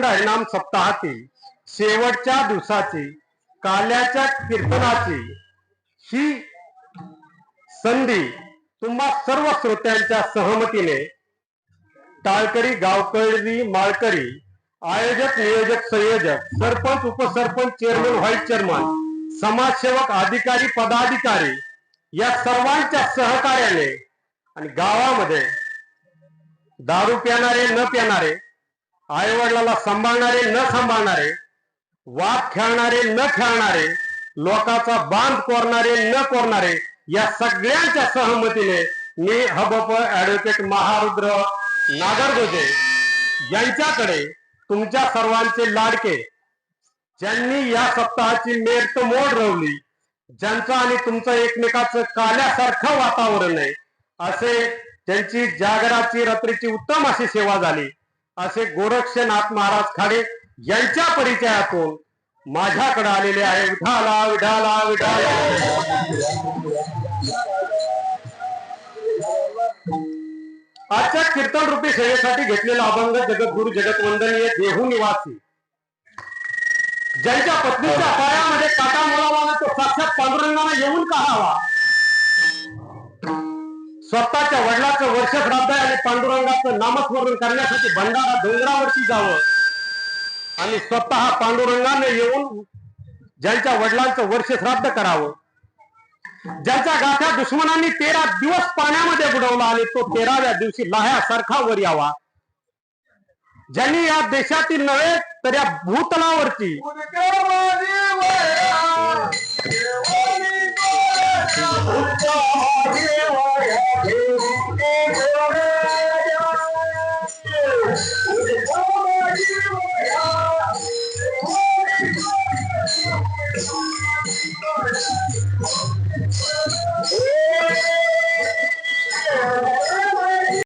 अखंड हरिनाम सप्ताहातील शेवटच्या दिवसाची काल्याच्या कीर्तनाची ही संधी तुम्हा सर्व श्रोत्यांच्या सहमतीने टाळकरी गावकरी माळकरी आयोजक नियोजक संयोजक सरपंच उपसरपंच चेअरमन व्हाईस चेअरमन समाजसेवक अधिकारी पदाधिकारी या सर्वांच्या सहकार्याने आणि गावामध्ये दारू पिणारे न पिणारे आई वडिलाला सांभाळणारे न सांभाळणारे वाद खेळणारे न खेळणारे लोकांचा बांध कोरणारे न कोरणारे या सगळ्यांच्या सहमतीने मी हबप ऍडव्होकेट महारुद्र नागरगोजे यांच्याकडे तुमच्या सर्वांचे लाडके ज्यांनी या सप्ताहाची मेरत मोड रवली ज्यांचं आणि तुमचं एकमेकाचं काल्यासारखं वातावरण आहे असे त्यांची जागराची रात्रीची उत्तम अशी सेवा झाली. असे गोरक्षनाथ महाराज खाडे यांच्या परिचयातून माझ्याकडे आलेले आहे. विठाला विठाला विठाला. आजच्या कीर्तन रूपी सेवेसाठी घेतलेला अभंग जगद्गुरु जगतवंदनीय देहू निवासी. ज्यांच्या पत्नीच्या पायामध्ये काटा मुलावा तो साक्षात पांडुरंगाने येऊन कहावा स्वतःच्या वडिलाचं वर्ष श्राद्ध आहे आणि पांडुरंगाचं नामस्मरण करण्यासाठी भंडारा डोंगरावरती जावं. आणि स्वतः पांडुरंगाने येऊन ज्यांच्या वडिलांचं वर्ष श्राद्ध करावं. ज्यांच्या गाठ्या दुश्मनांनी तेरा दिवस पाण्यामध्ये बुडवला आणि तो तेराव्या दिवशी लाह्यासारखा वर यावा. ज्यांनी या देशातील नव्हे तर या भूतलावरची